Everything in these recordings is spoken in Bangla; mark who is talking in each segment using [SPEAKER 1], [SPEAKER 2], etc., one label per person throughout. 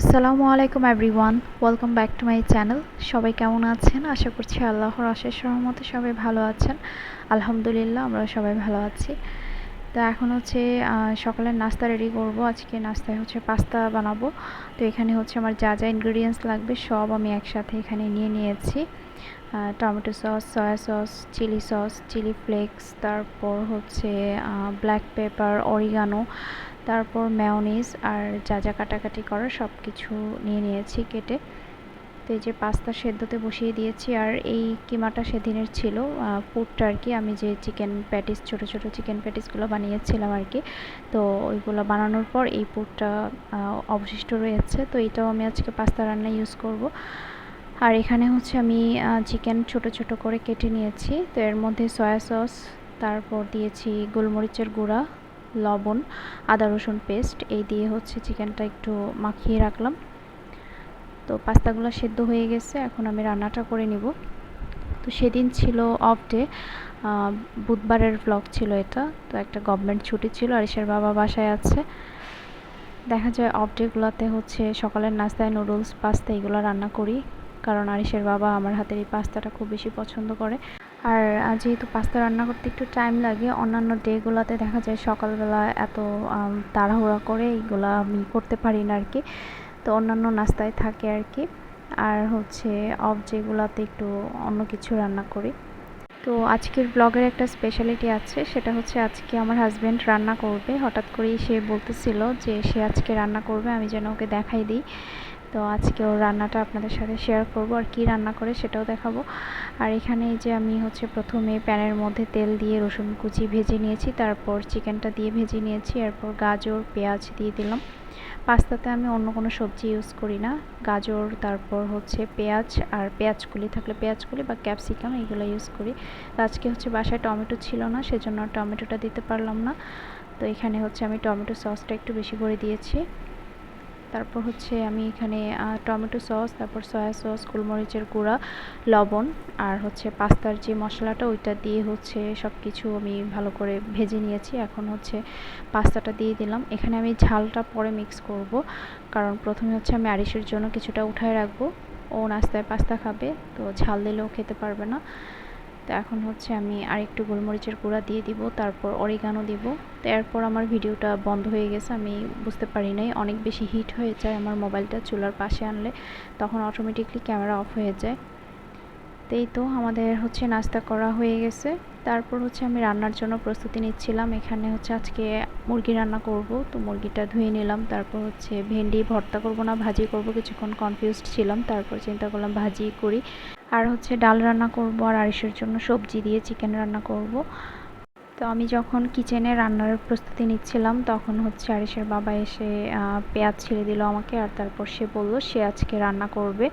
[SPEAKER 1] আসসালামু আলাইকুম everyone, welcome back to my channel. সবাই কেমন আছেন? আশা করছি আল্লাহর আশেষ সহমতে সবাই ভালো আছেন। আলহামদুলিল্লাহ আমরা সবাই ভালো আছি। তো এখন হচ্ছে সকালের নাস্তা রেডি করব। আজকে নাস্তায় হচ্ছে পাস্তা বানাবো। তো এখানে হচ্ছে আমার যা যা ইনগ্রিডিয়েন্টস লাগবে সব আমি একসাথে এখানে নিয়ে নিয়েছি। Tomato sauce, soya sauce, chilli sauce, chilli flakes, তারপর হচ্ছে ব্ল্যাক পেপার অরিগানো তারপর ম্যাওনিজ আর যা যা কাটাকাটি করা সব কিছু নিয়ে নিয়েছি কেটে। তো এই যে পাস্তা সেদ্ধতে বসিয়ে দিয়েছি আর এই কিমাটা সেদিনের ছিল পুরটা আর কি। আমি যে চিকেন প্যাটিস ছোট ছোট চিকেন প্যাটিসগুলো বানিয়েছিলাম আর কি। তো ওইগুলো বানানোর পর এই পুরটা অবশিষ্ট রয়েছে। তো এটাও আমি আজকে পাস্তা রান্না ইউজ করব। আর এখানে হচ্ছে আমি চিকেন ছোট ছোট করে কেটে নিয়েছি। তো এর মধ্যে সয়া সস তারপর দিয়েছি গোলমরিচের গুঁড়া, লবণ, আদা রসুন পেস্ট এই দিয়ে হচ্ছে চিকেনটা একটু মাখিয়ে রাখলাম। তো পাস্তাগুলো সেদ্ধ হয়ে গেছে, এখন আমি রান্নাটা করে নিব। তো সেদিন ছিল অফ ডে বুধবারের ব্লগ ছিল এটা। তো একটা গভর্নমেন্ট ছুটি ছিল আর আরিসের বাবা বাসায় আছে। দেখা যায় অফ ডেগুলোতে হচ্ছে সকালের নাস্তায় নুডলস পাস্তা এগুলো রান্না করি। কারণ আরিসের বাবা আমার হাতের এই পাস্তাটা খুব বেশি পছন্দ করে। আর যেহেতু পাস্তা রান্না করতে একটু টাইম লাগে, অন্যান্য ডেগুলোতে দেখা যায় সকালবেলা এত তাড়াহুড়া করে এইগুলো আমি করতে পারি না আর কি তো অন্যান্য নাস্তায় থাকে আর কি আর হচ্ছে অফ যেগুলোতে একটু অন্য কিছু রান্না করি। তো আজকের ব্লগের একটা স্পেশালিটি আছে, সেটা হচ্ছে আজকে আমার হাজব্যান্ড রান্না করবে। হঠাৎ করেই সে বলতেছিল যে সে আজকে রান্না করবে, আমি যেন ওকে দেখাই দিই। তো আজকে ওর রান্নাটা আপনাদের সাথে শেয়ার করব আর কি রান্না করে সেটাও দেখাবো। আর এখানে যে আমি হচ্ছে প্রথমে প্যানের মধ্যে তেল দিয়ে রসুন কুচি ভেজে নিয়েছি, তারপর চিকেনটা দিয়ে ভেজে নিয়েছি, এরপর গাজর, পেঁয়াজ দিয়ে দিলাম। পাস্তাতে আমি অন্য কোনো সবজি ইউজ করি না। গাজর, তারপর হচ্ছে পেঁয়াজ আর পেঁয়াজগুলি থাকলে পেঁয়াজগুলি বা ক্যাপসিকাম এগুলো ইউজ করি। তো আজকে হচ্ছে বাসায় টমেটো ছিল না, সেজন্য টমেটোটা দিতে পারলাম না। তো এখানে হচ্ছে আমি টমেটো সসটা একটু বেশি করে দিয়েছি। তারপর হচ্ছে আমি এখানে টমেটো সস, তারপর সয়া সস, গোলমরিচের গুঁড়া, লবণ আর হচ্ছে পাস্তার যে মশলাটা ওইটা দিয়ে হচ্ছে সব কিছু আমি ভালো করে ভেজে নিয়েছি। এখন হচ্ছে পাস্তাটা দিয়ে দিলাম। এখানে আমি ঝালটা পরে মিক্স করব। কারণ প্রথমে হচ্ছে আমি আরিসের জন্য কিছুটা উঠায় রাখব। ও নাস্তায় পাস্তা খাবে, তো ঝাল দিলেও খেতে পারবে না। তো এখন হচ্ছে আমি আরেকটু গোলমরিচের গুঁড়া দিয়ে দিব, তারপর অরিগানো দিব। তো এরপর আমার ভিডিওটা বন্ধ হয়ে গেছে, আমি বুঝতে পারি নাই, অনেক বেশি হিট হয়ে যায় আমার মোবাইলটা চুলার পাশে আনলে, তখন অটোমেটিকলি ক্যামেরা অফ হয়ে যায়। তো এই তো আমাদের হচ্ছে নাস্তা করা হয়ে গেছে। তারপর হচ্ছে আমি রান্নার জন্য প্রস্তুতি নিচ্ছিলাম, এখানে হচ্ছে আজকে মুরগি রান্না করব। তো মুরগিটা ধুয়ে নিলাম, তারপর হচ্ছে ভেন্ডি ভর্তা করব না, ভাজি করব, কিছুক্ষণ কনফিউজড ছিলাম, তারপর চিন্তা করলাম ভাজি করি। আর হচ্ছে ডাল রান্না করব আর আরিসের জন্য সবজি দিয়ে চিকেন রান্না করব। তো আমি যখন কিচেনে রান্নার প্রস্তুতি নিচ্ছিলাম, তখন হচ্ছে আরিসের বাবা এসে পেঁয়াজ ছেড়ে দিল আমাকে আর তারপর সে বলল সে আজকে রান্না করবে।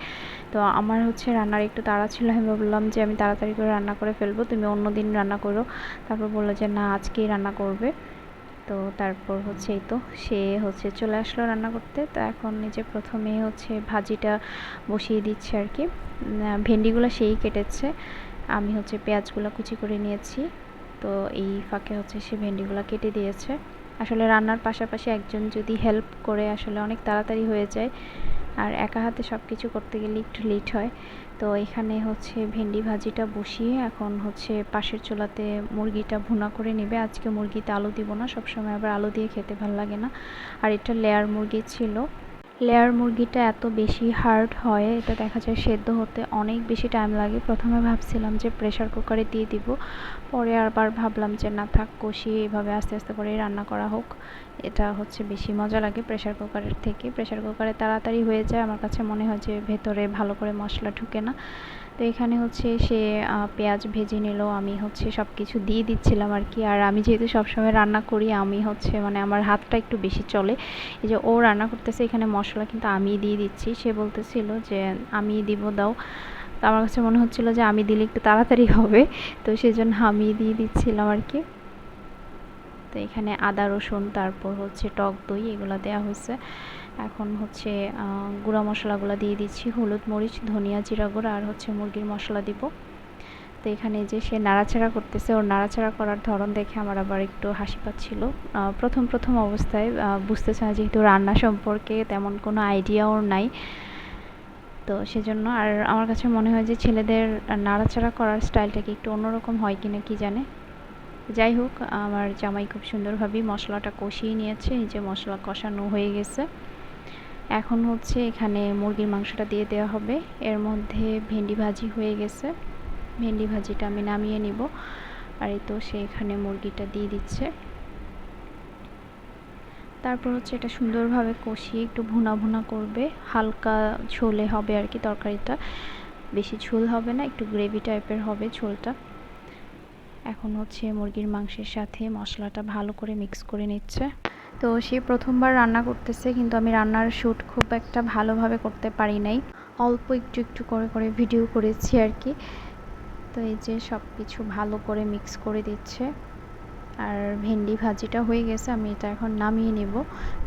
[SPEAKER 1] তো আমার হচ্ছে রান্নার একটু তাড়া ছিল, আমি বললাম যে আমি তাড়াতাড়ি করে রান্না করে ফেলব, তুমি অন্য দিন রান্না করো। তারপর বলল যে না, আজকেই রান্না করবে। তো তারপর হচ্ছে এই তো, সে হচ্ছে চলে আসলো রান্না করতে। তো এখন নিজে প্রথমে হচ্ছে ভাজিটা বসিয়ে দিচ্ছে আর কি। ভেন্ডিগুলো সেই কেটেছে। আমি হচ্ছে পেঁয়াজগুলো কুচি করে নিয়েছি। তো এই ফাঁকে হচ্ছে সে ভেন্ডিগুলো কেটে দিয়েছে। আসলে রান্নার পাশাপাশি একজন যদি হেল্প করে, আসলে অনেক তাড়াতাড়ি হয়ে যায়। আর একা হাতে সব কিছু করতে গেলে একটু লেট হয়। তো এখানে হচ্ছে ভেন্ডি ভাজিটা বসিয়ে এখন হচ্ছে পাশের চোলাতে মুরগিটা ভুনা করে নেবে। আজকে মুরগিতে আলু দিব না, সবসময় আবার আলু দিয়ে খেতে ভালো লাগে না। আর এটা লেয়ার মুরগি ছিল। লেয়ার মুরগিটা এত বেশি হার্ড হয়, এটা দেখা যায় সেদ্ধ হতে অনেক বেশি টাইম লাগে। প্রথমে ভাবছিলাম যে প্রেশার কুকারে দিয়ে দিব, পরে আবার ভাবলাম যে না থাক, কষিয়ে এভাবে আস্তে আস্তে করে রান্না করা হোক। এটা হচ্ছে বেশি মজা লাগে প্রেশার কুকারের থেকে। প্রেশার কুকারে তাড়াতাড়ি হয়ে যায়, আমার কাছে মনে হয় যে ভেতরে ভালো করে মশলা ঢুকে না। তো এখানে হচ্ছে সে পেঁয়াজ ভেজে নিল, আমি হচ্ছে সব কিছু দিয়ে দিচ্ছিলাম আর কি আর আমি যেহেতু সবসময় রান্না করি, আমি হচ্ছে মানে আমার হাতটা একটু বেশি চলে। এই যে ও রান্না করতেছে, এখানে মশলা কিন্তু আমি দিয়ে দিচ্ছি। সে বলতেছিল যে, আমি দিব, দাও। তো আমার কাছে মনে হচ্ছিল যে, আমি দিলে একটু তাড়াতাড়ি হবে। তো সেজন্য আমি দিয়ে দিচ্ছিলাম আর কি তো এখানে আদা, রসুন, তারপর হচ্ছে টক দই, এগুলো দেওয়া হয়েছে। এখন হচ্ছে গুঁড়া মশলাগুলো দিয়ে দিচ্ছি, হলুদ, মরিচ, ধনিয়া, জিরা গুঁড়া আর হচ্ছে মুরগির মশলা দিব। তো এখানে যে সে নাড়াচাড়া করতেছে, ওর নাড়াচাড়া করার ধরন দেখে আমার আবার একটু হাসি পাচ্ছিল। প্রথম প্রথম অবস্থায় বুঝতেছে না যেহেতু রান্না সম্পর্কে তেমন কোনো আইডিয়া ওর নাই। তো সেজন্য আর আমার কাছে মনে হয় যে ছেলেদের নাড়াচাড়া করার স্টাইলটা কি একটু অন্যরকম হয় কিনা কি জানে? যাই হোক, আমার জামাই খুব সুন্দরভাবেই মশলাটা কষিয়ে নিয়েছে, এই যে মশলা কষানো হয়ে গেছে। এখন হচ্ছে এখানে মুরগির মাংসটা দিয়ে দেওয়া হবে। এর মধ্যে ভেন্ডি ভাজি হয়ে গেছে। ভেন্ডি ভাজিটা আমি নামিয়ে নিব। আর এই তো সে এখানে মুরগিটা দিয়ে দিচ্ছে। তারপর হচ্ছে এটা সুন্দরভাবে কষিয়ে একটু ভুনা ভুনা করবে। হালকা ঝোলে হবে আর কি তরকারিটা। বেশি ঝোল হবে না, একটু গ্রেভি টাইপের হবে ঝোলটা। এখন হচ্ছে মুরগির মাংসের সাথে মশলাটা ভালো করে মিক্স করে নিচ্ছে। তো সে প্রথমবার রান্না করতেছে, কিন্তু আমি রান্নার শ্যুট খুব একটা ভালোভাবে করতে পারি নাই। অল্প একটু একটু করে করে ভিডিও করেছি আর কি তো এই যে সব কিছু ভালো করে মিক্স করে দিচ্ছে। আর ভেন্ডি ভাজিটা হয়ে গেছে, আমি এটা এখন নামিয়ে নেব।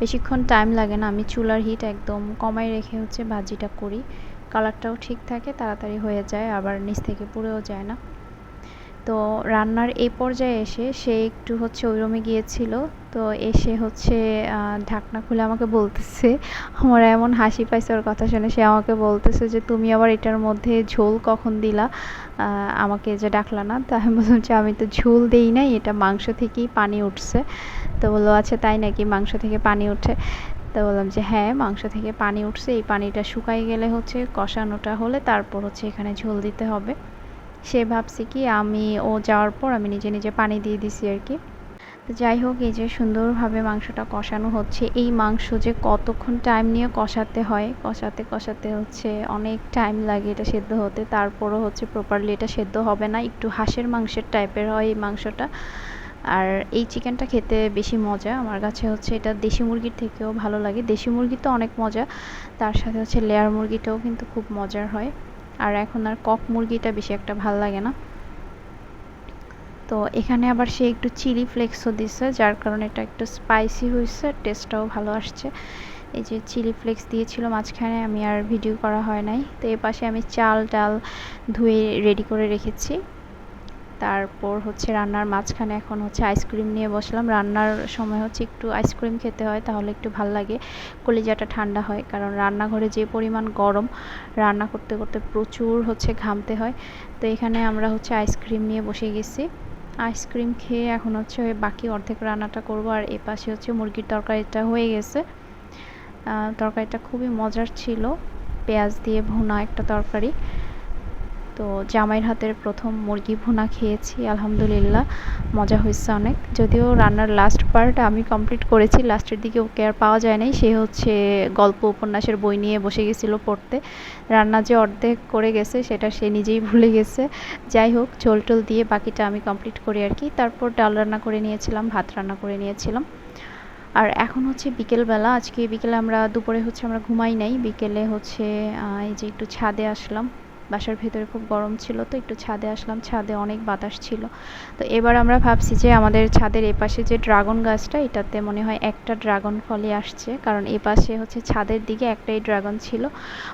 [SPEAKER 1] বেশিক্ষণ টাইম লাগে না, আমি চুলার হিট একদম কমাই রেখে হচ্ছে ভাজিটা করি। কালারটাও ঠিক থাকে, তাড়াতাড়ি হয়ে যায়, আবার নিচ থেকে পুড়েও যায় না। তো রান্নার এই পর্যায়ে এসে সে একটু হচ্ছে ওই রুমে গিয়েছিল। তো এসে হচ্ছে ঢাকনা খুলে আমাকে বলতেছে, আমার এমন হাসি পাইছে ওর কথা শুনে। সে আমাকে বলতেছে যে, তুমি আবার এটার মধ্যে ঝোল কখন দিলা? আমাকে যে ডাকলা না, তো আমি বললাম যে, আমি তো ঝোল দেই নাই, এটা মাংস থেকেই পানি উঠছে। তো বলল আচ্ছা তাই নাকি মাংস থেকে পানি উঠে? তো বললাম যে হ্যাঁ মাংস থেকে পানি উঠছে, এই পানিটা শুকাই গেলে হচ্ছে কষানোটা হলে তারপর হচ্ছে এখানে ঝোল দিতে হবে। সে ভাবছে কি, আমি ও যাওয়ার পর আমি নিজে নিজে পানি দিয়ে দিছি আর কি। যাই হোক, এই যে সুন্দরভাবে মাংসটা কষানো হচ্ছে। এই মাংস যে কতক্ষণ টাইম নিয়ে কষাতে হয়, কষাতে কষাতে হচ্ছে অনেক টাইম লাগে এটা সেদ্ধ হতে। তারপরও হচ্ছে প্রপারলি এটা সেদ্ধ হবে না। একটু হাঁসের মাংসের টাইপের হয় এই মাংসটা। আর এই চিকেনটা খেতে বেশি মজা। আমার কাছে হচ্ছে এটা দেশি মুরগির থেকেও ভালো লাগে। দেশি মুরগি তো অনেক মজা। তার সাথে হচ্ছে লেয়ার মুরগিটাও কিন্তু খুব মজার হয়। আর এখন আর কক মুরগিটা বেশি একটা ভালো লাগে না। তো এখানে আবার সে একটু চিলি ফ্লেক্সও দিছে, যার কারণে এটা একটু স্পাইসি হয়েছে টেস্টটাও ভালো আসছে। এই যে চিলি ফ্লেক্স দিয়েছিল, মাঝখানে আমি আর ভিডিও করা হয় নাই। তো এ পাশে আমি চাল ডাল ধুয়ে রেডি করে রেখেছি। তারপর হচ্ছে রান্নার মাঝখানে এখন হচ্ছে আইসক্রিম নিয়ে বসলাম। রান্নার সময় হচ্ছে একটু আইসক্রিম খেতে হয়, তাহলে একটু ভালো লাগে। কলিজাটা ঠান্ডা হয়, কারণ রান্নাঘরে যে পরিমাণ গরম, রান্না করতে করতে প্রচুর হচ্ছে ঘামতে হয়। তো এখানে আমরা হচ্ছে আইসক্রিম নিয়ে বসে গেছি। আইসক্রিম খেয়ে এখন হচ্ছে ওই বাকি অর্ধেক রান্নাটা করব, আর এ পাশে হচ্ছে মুরগির তরকারিটা হয়ে গেছে। তরকারিটা খুবই মজার ছিল। পেঁয়াজ দিয়ে ভুনা একটা তরকারি। তো জামাইয়ের হাতের প্রথম মুরগি ভুনা খেয়েছি, আলহামদুলিল্লাহ। মজা হয়েছে অনেক। যদিও রান্নার লাস্ট পার্ট আমি কমপ্লিট করেছি লাস্টের দিকে ওকে আর পাওয়া যায় নাই। সে হচ্ছে গল্প উপন্যাসের বই নিয়ে বসে গেছিল পড়তে। রান্না যে অর্ধেক করে গেছে, সেটা সে নিজেই ভুলে গেছে। যাই হোক, ঝোল টোল দিয়ে বাকিটা আমি কমপ্লিট করি আর কি। তারপর ডাল রান্না করে নিয়েছিলাম, ভাত রান্না করে নিয়েছিলাম। আর এখন হচ্ছে বিকেলবেলা। আজকে বিকেলে আমরা, দুপুরে হচ্ছে আমরা ঘুমাই নাই। বিকেলে হচ্ছে এই যে একটু ছাদে আসলাম। বাসার ভেতরে খুব গরম ছিল তো একটু ছাদে আসলাম, ছাদে অনেক বাতাস ছিল। তো এবার আমরা ভাবছি যে আমাদের ছাদের এপাশে যে ড্রাগন গাছটা, এটাতে মনে হয় একটা ড্রাগন ফলই আসছে। কারণ এপাশে হচ্ছে ছাদের দিকে একটাই ড্রাগন ছিল।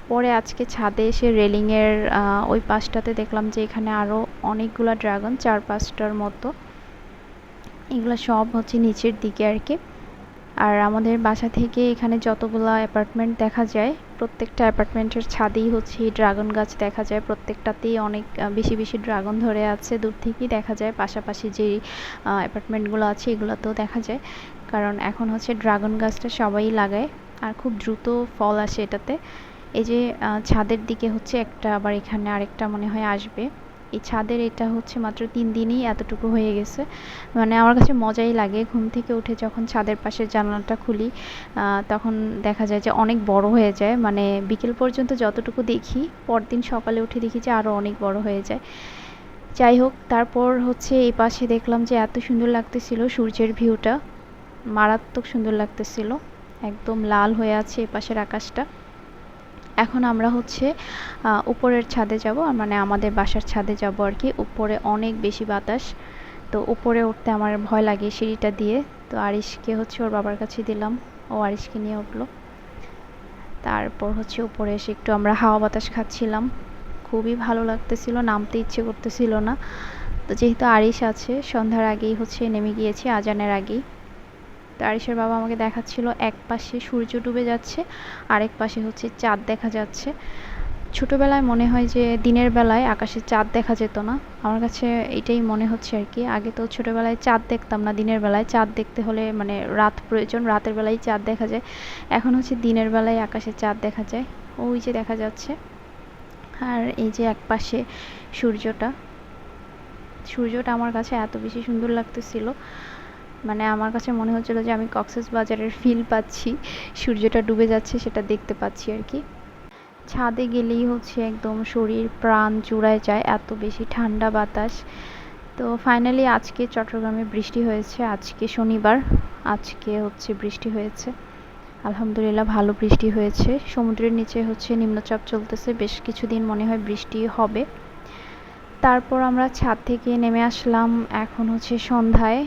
[SPEAKER 1] পরে আজকে ছাদে এসে রেলিংয়ের ওই পাশটাতে দেখলাম যে এখানে আরও অনেকগুলো ড্রাগন, চার পাঁচটার মতো। এগুলো সব হচ্ছে নিচের দিকে আর কি। আর আমাদের বাসা থেকে এখানে যতগুলো অ্যাপার্টমেন্ট দেখা যায়, প্রত্যেকটা অ্যাপার্টমেন্টের ছাদেই হচ্ছে ড্রাগন গাছ দেখা যায়। প্রত্যেকটাতেই অনেক বেশি বেশি ড্রাগন ধরে আছে, দূর থেকেই দেখা যায়। পাশাপাশি যে অ্যাপার্টমেন্টগুলো আছে এগুলোতেও দেখা যায়। কারণ এখন হচ্ছে ড্রাগন গাছটা সবাই লাগায় আর খুব দ্রুত ফল আসে এটাতে। এই যে ছাদের দিকে হচ্ছে একটা আবার এখানে আরেকটা মনে হয় আসবে। এই ছাদের এটা হচ্ছে মাত্র তিন দিনই এতটুকু হয়ে গেছে। মানে আমার কাছে মজাই লাগে ঘুম থেকে উঠে যখন ছাদের পাশে জানালাটা খুলি তখন দেখা যায় যে অনেক বড় হয়ে যায়। মানে বিকেল পর্যন্ত যতটুকু দেখি, পরদিন সকালে উঠে দেখি যে আরও অনেক বড় হয়ে যায়। যাই হোক, তারপর হচ্ছে এই পাশে দেখলাম যে এত সুন্দর লাগতেছিল সূর্যের ভিউটা। মারাত্মক সুন্দর লাগতেছিল। একদম লাল হয়ে আছে এ পাশের আকাশটা। এখন আমরা হচ্ছে উপরের ছাদে যাব মানে আমাদের বাসার ছাদে যাব আর কি। উপরে অনেক বেশি বাতাস। তো উপরে উঠতে আমার ভয় লাগে সিঁড়িটা দিয়ে। তো আরিশকে হচ্ছে ওর বাবার কাছে দিলাম। ও আরিশকে নিয়ে উঠল। তারপর হচ্ছে উপরে এসে একটু আমরা হাওয়া বাতাস খাচ্ছিলাম। খুবই ভালো লাগতেছিল, নামতে ইচ্ছে করতেছিল না। তো যেহেতু আরিশ আছে, সন্ধ্যার আগেই হচ্ছে নেমে গিয়েছি, আজানের আগেই। তো আরিশের বাবা আমাকে দেখাচ্ছিল, এক পাশে সূর্য ডুবে যাচ্ছে, আরেক পাশে হচ্ছে চাঁদ দেখা যাচ্ছে। ছোটোবেলায় মনে হয় যে দিনের বেলায় আকাশে চাঁদ দেখা যেত না। আমার কাছে এটাই মনে হচ্ছে আর কি। আগে তো ছোটোবেলায় চাঁদ দেখতাম না দিনের বেলায়। চাঁদ দেখতে হলে মানে রাত প্রয়োজন, রাতের বেলায় চাঁদ দেখা যায়। এখন হচ্ছে দিনের বেলায় আকাশে চাঁদ দেখা যায়। ওই যে দেখা যাচ্ছে। আর এই যে এক পাশে সূর্যটা সূর্যটা আমার কাছে এত বেশি সুন্দর লাগতেছিল। মানে আমার কাছে মনে হচ্ছিল যে আমি কক্সেস বাজারের ফিল পাচ্ছি, সূর্যটা ডুবে যাচ্ছে সেটা দেখতে পাচ্ছি আর কি। ছাদে গেলেই হচ্ছে একদম শরীর, প্রাণ জুড়ায় যায়, এত বেশি ঠান্ডা বাতাস। তো ফাইনালি আজকে চট্টগ্রামে বৃষ্টি হয়েছে, আজকে শনিবার, আজকে হচ্ছে বৃষ্টি হয়েছে। আলহামদুলিল্লাহ ভালো বৃষ্টি হয়েছে। সমুদ্রের নিচে হচ্ছে নিম্নচাপ চলতেছে, বেশ কিছুদিন মনে হয় বৃষ্টি হবে। তারপর আমরা ছাদ থেকে নেমে আসলাম, এখন হচ্ছে সন্ধ্যায়।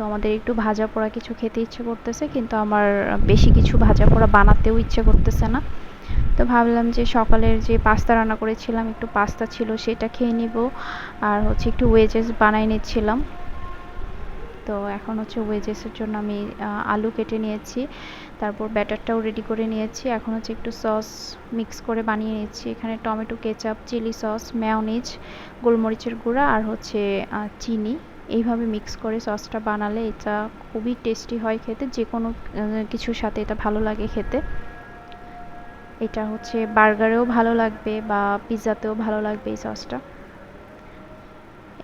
[SPEAKER 1] তো আমাদের একটু ভাজা পোড়া কিছু খেতে ইচ্ছে করতেছে, কিন্তু আমার বেশি কিছু ভাজা পোড়া বানাতেও ইচ্ছে করতেছে না। তো ভাবলাম যে সকালের যে পাস্তা রান্না করেছিলাম, একটু পাস্তা ছিল সেটা খেয়ে নিব। আর হচ্ছে একটু ওয়েজেস বানাই নিচ্ছিলাম। তো এখন হচ্ছে ওয়েজেসের জন্য আমি আলু কেটে নিয়েছি, তারপর ব্যাটারটাও রেডি করে নিয়েছি। এখন হচ্ছে একটু সস মিক্স করে বানিয়ে নিয়েছি এখানে tomato ketchup chilli sauce mayonnaise গোলমরিচের গুঁড়া আর হচ্ছে চিনি। এইভাবে মিক্স করে সসটা বানালে এটা খুবই টেস্টি হয় খেতে। যে কোনো কিছুর সাথে এটা ভালো লাগে খেতে। এটা হচ্ছে বার্গারেও ভালো লাগবে বা পিৎজাতেও ভালো লাগবে এই সসটা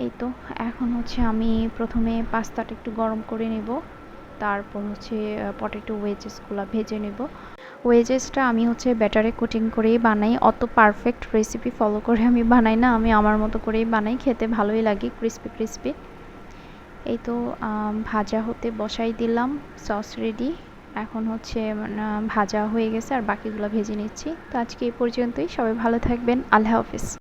[SPEAKER 1] এই তো এখন হচ্ছে আমি প্রথমে পাস্তাটা একটু গরম করে নেব। তারপর হচ্ছে পটেটো ওয়েজেসগুলো ভেজে নেব। ওয়েজেসটা আমি হচ্ছে ব্যাটারে কোটিং করেই বানাই। অত পারফেক্ট রেসিপি ফলো করে আমি বানাই না। আমি আমার মতো করেই বানাই। খেতে ভালোই লাগে ক্রিস্পি ক্রিস্পি এই তো ভাজা হতে বসাই দিলাম সস রেডি এখন হচ্ছে ভাজা হয়ে গেছে, আর বাকিগুলো ভেজে নিচ্ছি। তো আজকে এই পর্যন্তই, সবাই ভালো থাকবেন, আল্লাহ হাফিজ।